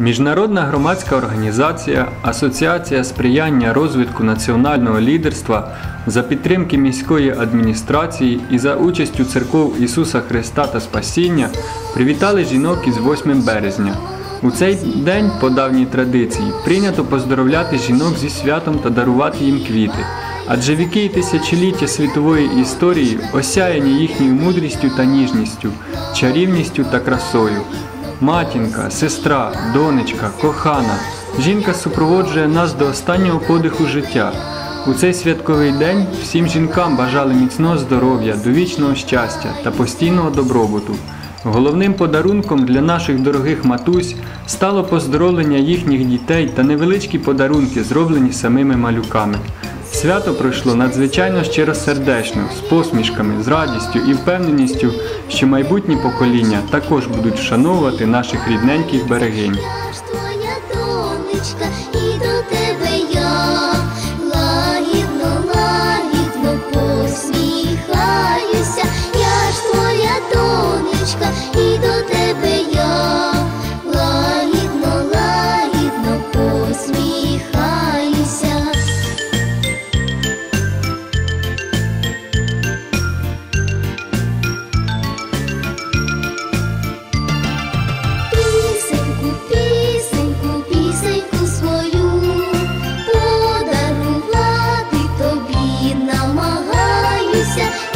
Міжнародна громадська організація Асоціація сприяння розвитку національного лідерства за підтримки міської адміністрації і за участю церков Ісуса Христа та Спасіння привітали жінок із 8 березня. У цей день, по давній традиції, прийнято поздоровляти жінок зі святом та дарувати їм квіти. Адже віки і тисячоліття світової історії осяяні їхньою мудрістю та ніжністю, чарівністю та красою. Матінка, сестра, донечка, кохана. Жінка супроводжує нас до останнього подиху життя. У цей святковий день всім жінкам бажали міцного здоров'я, довічного щастя та постійного добробуту. Головним подарунком для наших дорогих матусь стало поздоровлення їхніх дітей та невеличкі подарунки, зроблені самими малюками. Свято пройшло надзвичайно щиросердечно, з посмішками, з радістю і впевненістю, що майбутні покоління також будуть вшановувати наших рідненьких берегинь. Твоя донечка, Yeah.